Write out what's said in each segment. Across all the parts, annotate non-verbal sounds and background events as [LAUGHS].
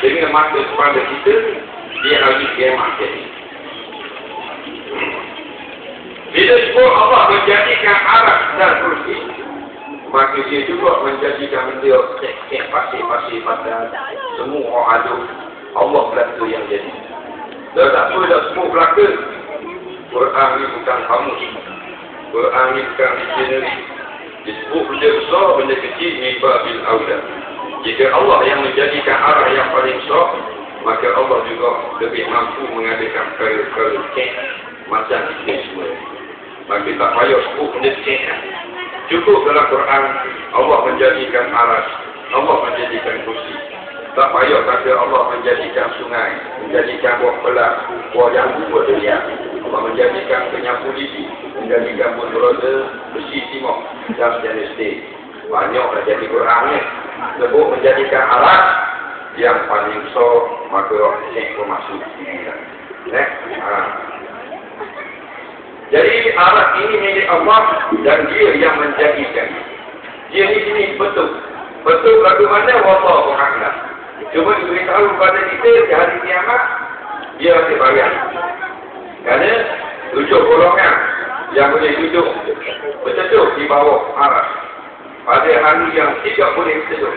dengan mata kepada kita di hari kiamat ini. Bila sebut Allah menjadikan arah dan kursi, maka dia juga menjadikan dia kek-kek pasir-pasir pada semua orang ada. Allah belaka yang jadi. Dan tak apa dah semua belaka. Quran ni bukan kamu. Quran ni bukan dictionary. Disebut benda besar, benda kecil, mimba bil awla. Jika Allah yang menjadikan arah yang paling besar, maka Allah juga lebih mampu mengadakan kek macam kita semua. Maka tak payah sebut benda kek. Cukup dalam Quran, Allah menjadikan aras, Allah menjadikan kursi. Tak payah kata Allah menjadikan sungai, menjadikan buah pelat, buah jambu, buah durian. Allah menjadikan penyapu lidi, menjadikan buah roda, besi timur, dan sejenis stik. Banyaklah jadi Quran. Sebut menjadikan aras yang paling besar, maka ini pun masuk. Eh? Ha. Jadi alat ini milik Allah dan dia yang menjadikan. Dia ni sini betul. Betul bagaimana wallahu a'lam. Cuma diberitahu kepada kita di hari kiamat dia akan bayar. Kerana tujuh golongan yang boleh duduk berteduh di bawah aras. Pada hari yang tidak boleh berteduh.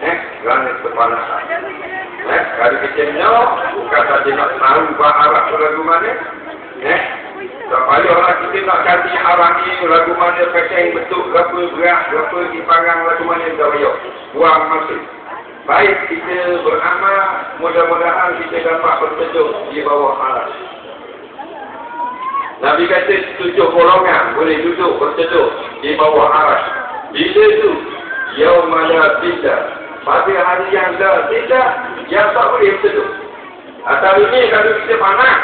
Eh, kerana kepanasan. Eh, kalau kita nak, bukan saja nak tahu bahawa aras lagu mana. Eh, tak payahlah kita nak ganti arah ni lagu mana pasang betul, berapa berat, berapa dipangang lagu mana tak payah. Buang masa. Baik kita beramal, mudah-mudahan kita dapat berteduh di bawah aras. Nabi kata tujuh golongan boleh duduk berteduh di bawah aras. Bila tu? Yaumala tidak. Pada hari yang dah tidak, yang tak boleh berteduh. Atau ini kalau kita panas,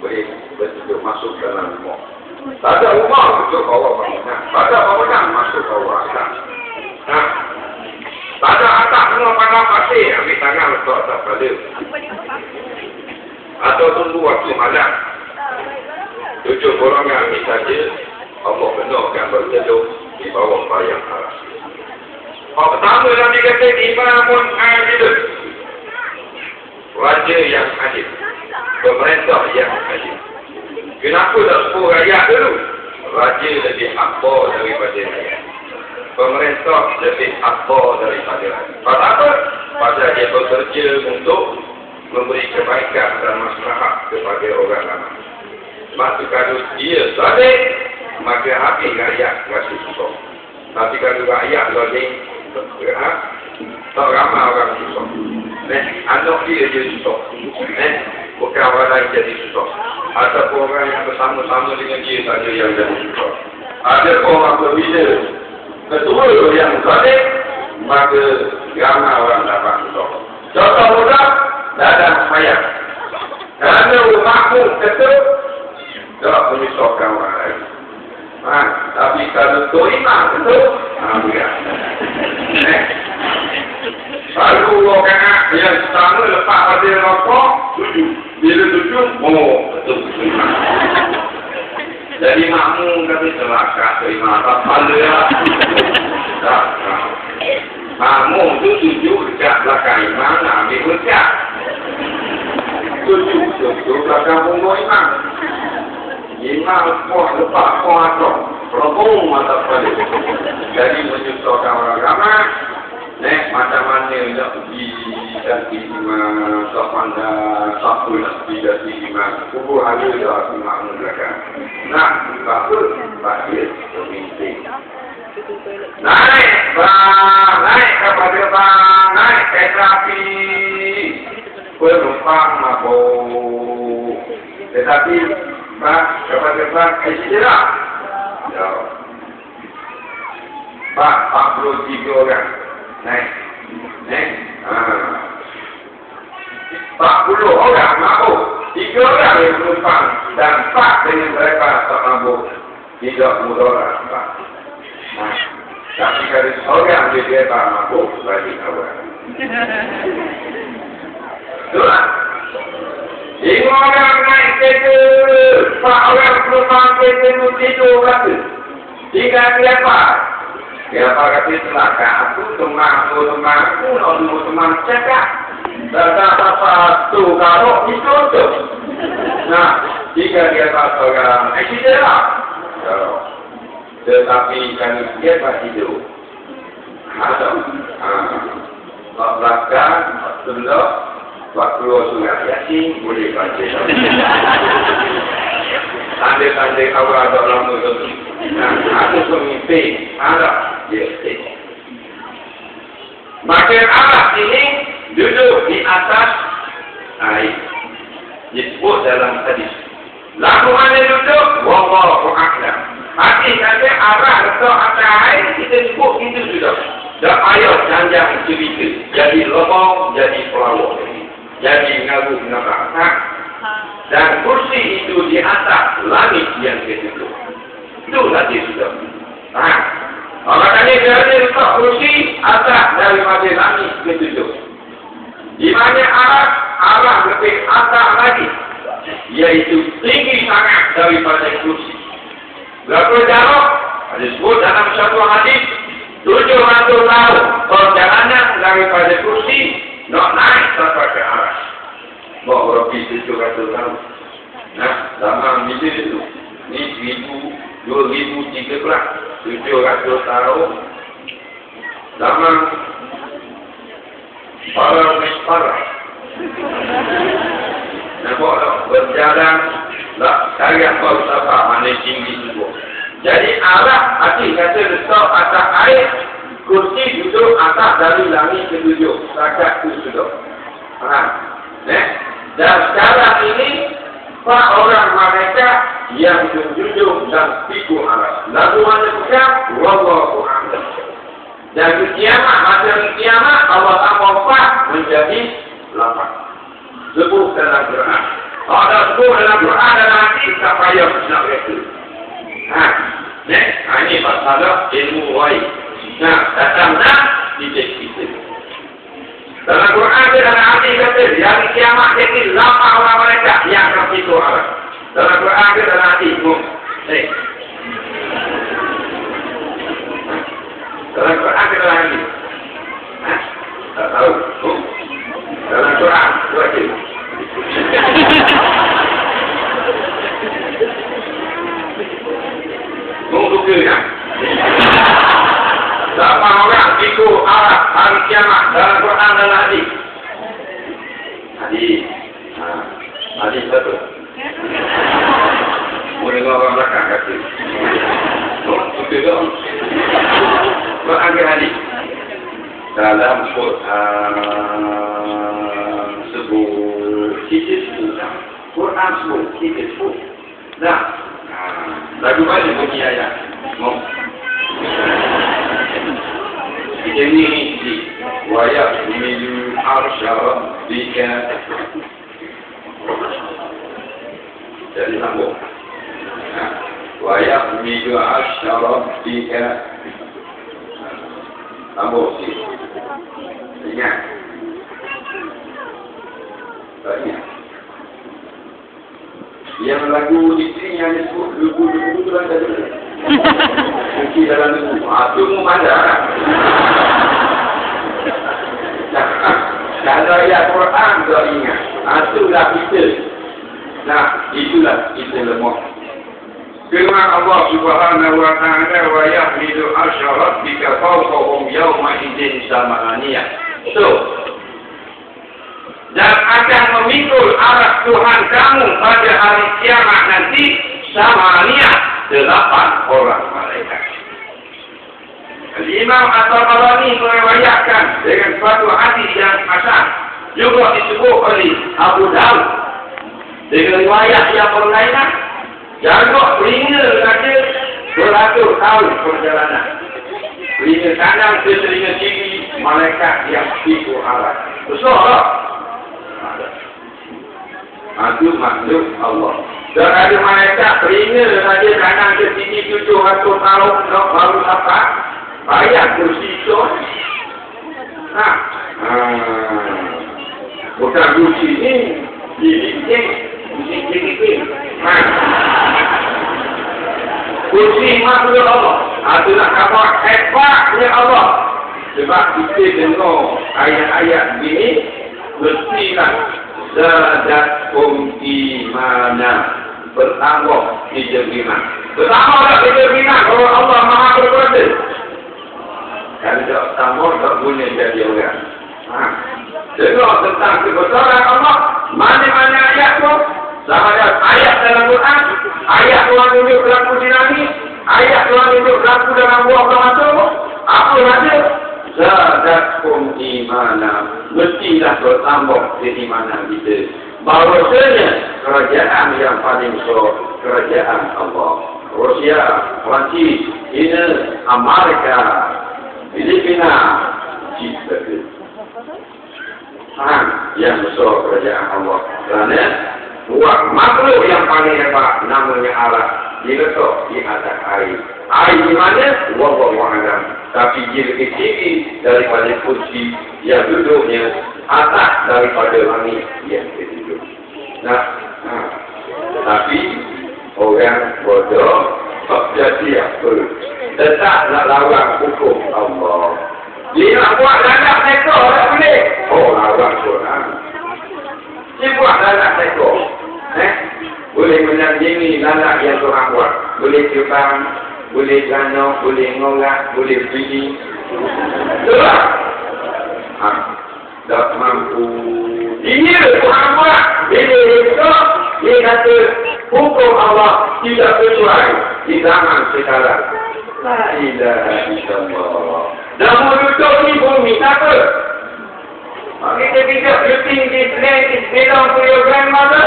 boleh berteduh masuk dalam rumah. Tak ada rumah duduk bawah bangunan. Tak ada bangunan masuk bawah atas. Ha? Tak ada atas kena pandang pasir, ambil tangan letak atas pada. Atau tunggu waktu malam. Tujuh golongan ambil saja, Allah benarkan berteduh di bawah bayang arah. Yang pertama Nabi kata imamun adil. Raja yang adil. Pemerintah yang adil. Kenapa tak sepuluh rakyat dulu? Raja lebih akbar daripada rakyat. Pemerintah lebih akbar daripada rakyat. Pasal apa? Pasal dia bekerja untuk memberi kebaikan dan masyarakat kepada orang ramai. Sebab tu kalau dia zalim, maka habis rakyat rasa susah. Tapi kalau rakyat zalim, ha? tak ramai orang susah. Eh, anak dia je susah. Eh, bukan orang lain jadi susah. Ataupun orang yang bersama-sama dengan dia saja yang jadi susah. Ada orang berbeza. Ketua yang zalim, maka ramai orang dapat susah. Contoh mudah, dalam semayang. Kerana makmum kata, tak menyusahkan orang lain. Ha, tapi kalau tu imam itu, ha, bukan. Eh. Lalu orang yang pertama lepas pada rokok, tujuh. Bila tujuh, oh, betul. Jadi makmum kata celaka terima apa pada ya. Tak, tak. Makmum tu tujuh dekat belakang imam, nak ambil berkat. Tujuh, tujuh belakang punggung imam. Imam kuah lepas kuah atau Perempuan mata pada Jadi menyusahkan orang ramai Nek macam mana nak pergi Dati imam Tak pandang Siapa nak pergi dati imam Kubur ada dah imam belakang Nak apa dia pemimpin Naik bang Naik kepada bang Naik kereta api Penumpang mabuk Tetapi Pak, kepada Pak, isi lah. Ya. Pak, 43 orang. Naik. Naik. Ha. 40 orang mabuk. Tiga orang yang menumpang. Dan Pak dengan mereka tak mabuk. Tidak mudah Pak. Nah. Tapi kalau seorang dia dia tak mabuk, bagi kawan. Itulah. Lima orang naik kereta, orang kereta itu tidur kata. Tinggal siapa? Ya apa kata celaka aku teman aku teman aku nak dulu teman cakap. Datang apa tu kalau itu tu. Nah, jika dia kata orang, eh kita lah. Tetapi kami dia pasti hidup. Ada. Ah. Belakang, tunduk, waktu surat yasin boleh baca. [LAUGHS] Tanda-tanda awal ada lama tu. Ada pemimpin, ada dia. Maka Allah ini duduk di atas air. Disebut dalam hadis. Lalu mana duduk? Wallahu a'lam. Hati kata arah atau atas air kita sebut itu sudah. Dan ayat janjang cerita. Jadi lomong, jadi pelawak. Jadi ngaruh neraka. Dan kursi itu di atas langit yang ketujuh. Itulah dia sudah. Ha. Allah tanya kerana letak kursi atas daripada langit ketujuh. Di mana arah? Arah lebih atas lagi. Iaitu tinggi sangat daripada kursi. Berapa jauh? Ada sebut dalam satu hadis. Tujuh ratus tahun perjalanan daripada kursi nak naik sampai ke arah. Bahawa Rabbi tujuh ratus tahun. Nah, zaman bila itu? Ini seribu, dua ribu, tiga belas. Tujuh ratus tahun. Zaman para mispara. Nampak tak? Berjalan, tak cari apa usaha mana tinggi itu. Jadi arah hati kata letak atas air, kursi duduk atas dari langit ketujuh. Rakat itu sudah. Faham? Eh? Dan sekarang ini, Pak orang mereka yang menjunjung dan pikul arah. Lalu mana bukan? Wallahu a'lam. Dan di kiamat, masa kiamat, Allah tak menjadi lapan. Sebut dalam Quran. Kalau ada sebut dalam Quran dan nanti, tak payah nak berita. Ha. Ne? Ha, ini masalah ilmu waib. Nah, datang nak didik kita. Dalam Quran dia dalam arah hari kiamat dalam Quran dan hadis? Hadis. Ha. Hadis satu. Boleh orang belakang kata. Oh, suka dong. Quran ke hadis? Dalam Quran sebut kita sebut Quran sebut kita sebut. Dah. Ha. Lagu mana bunyi ayat? Mau? Bika jadi sambung. Wayak milu arsha bika sambung si. Ingat. Tak ingat yang lagu istri yang disebut lugu-lugu itu kan tadi [LAUGHS] Mungkin dalam itu. Itu mu mana? Kalau ayat Quran tak ingat. Itulah kita. Nah, itulah kita lemah. Firman Allah Subhanahu wa taala wa yahmilu arsy rabbika fawqahum yawma idzin samaniyah. So, dan akan memikul arah Tuhan kamu pada hari kiamat nanti samaniyah delapan orang malaikat. Imam At-Tabarani meriwayatkan dengan suatu hadis yang hasan juga disebut oleh Abu Dawud dengan riwayat yang berlainan jaga telinga kata beratur tahun perjalanan telinga kanan ke telinga kiri malaikat yang pikul arah besar tak? Itu makhluk Allah. Dan ada malaikat telinga saja kanan ke sini tujuh ratus tahun nak baru dapat bayar kursi itu. Ha. ha. Bukan kursi ini, ini ini, kursi ini. Ha. Kursi makhluk Allah. Itu nak kata hebatnya Allah. Sebab kita dengar ayat-ayat ini, mestilah zadatkum imana bertambah tiga iman. Bertambah tak tiga iman kalau Allah maha berkuasa. Kalau tak tambah tak boleh jadi orang. Ha. Dengar tentang kebesaran Allah, mana-mana ayat tu, sama ada ayat dalam Quran, ayat Tuhan tunjuk berlaku di langit, ayat Tuhan tunjuk berlaku dalam buah termasuk, apa saja, Zadatkum imana. Mestilah bertambah di mana kita. Bahawasanya Kerajaan yang paling so Kerajaan Allah. Rusia, Perancis, China, Amerika Filipina Ha, yang besar kerajaan Allah Kerana buat makhluk yang paling hebat namanya Allah diletak di atas air. Air di mana? Wallahu a'lam. Tapi dia lebih tinggi daripada kursi yang duduknya atas daripada langit yang duduk. Nah, ha. tapi orang bodoh tak jadi apa? Tetap nak lawan hukum Allah. Dia nak buat dalam sektor, tak boleh. Oh, lawan Quran. Dia buat dalam sektor. Eh? Boleh menandingi lalat yang Tuhan buat. Boleh terbang, boleh gano, boleh ngolak, boleh bunyi. Itulah. Ha. Tak mampu. Ini Tuhan buat. Ini itu. Dia kata, hukum Allah tidak sesuai di zaman sekarang. La ilaha illallah. Dan menutup ni bumi, tak apa? Kita you think this land is belong to your grandmother?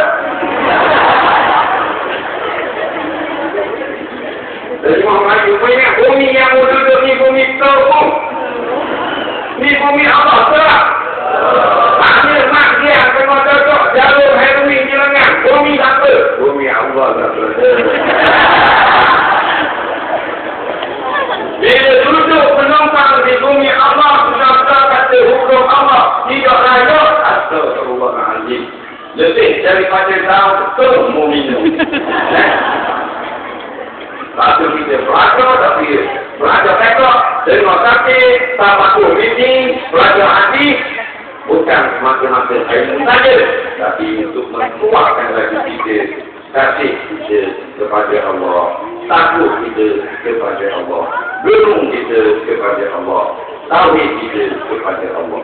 Jadi Muhammad itu punya bumi yang duduk ni bumi tauhid. Ni bumi Allah tak? Hanya mak dia kena cocok jalur heroin di lengan. Bumi apa? Bumi Allah tak [LAUGHS] Bila duduk penumpang di bumi Allah, sudah kata hukum Allah tidak layak. Astagfirullahaladzim. Lebih daripada tahu betul mau minum. Lepas kita belajar tapi belajar tekok, terima kasih, tak aku meeting, belajar hati, bukan semakin-makin ilmu saja, tapi untuk menguatkan lagi kita kasih kita kepada Allah, takut kita kepada Allah, gunung kita kepada Allah, tauhid kita kepada Allah.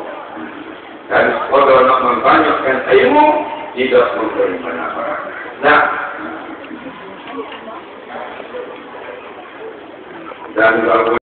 Dan kalau nak membanyakkan ilmu, tidak memberi manfaat. Nah, dan kalau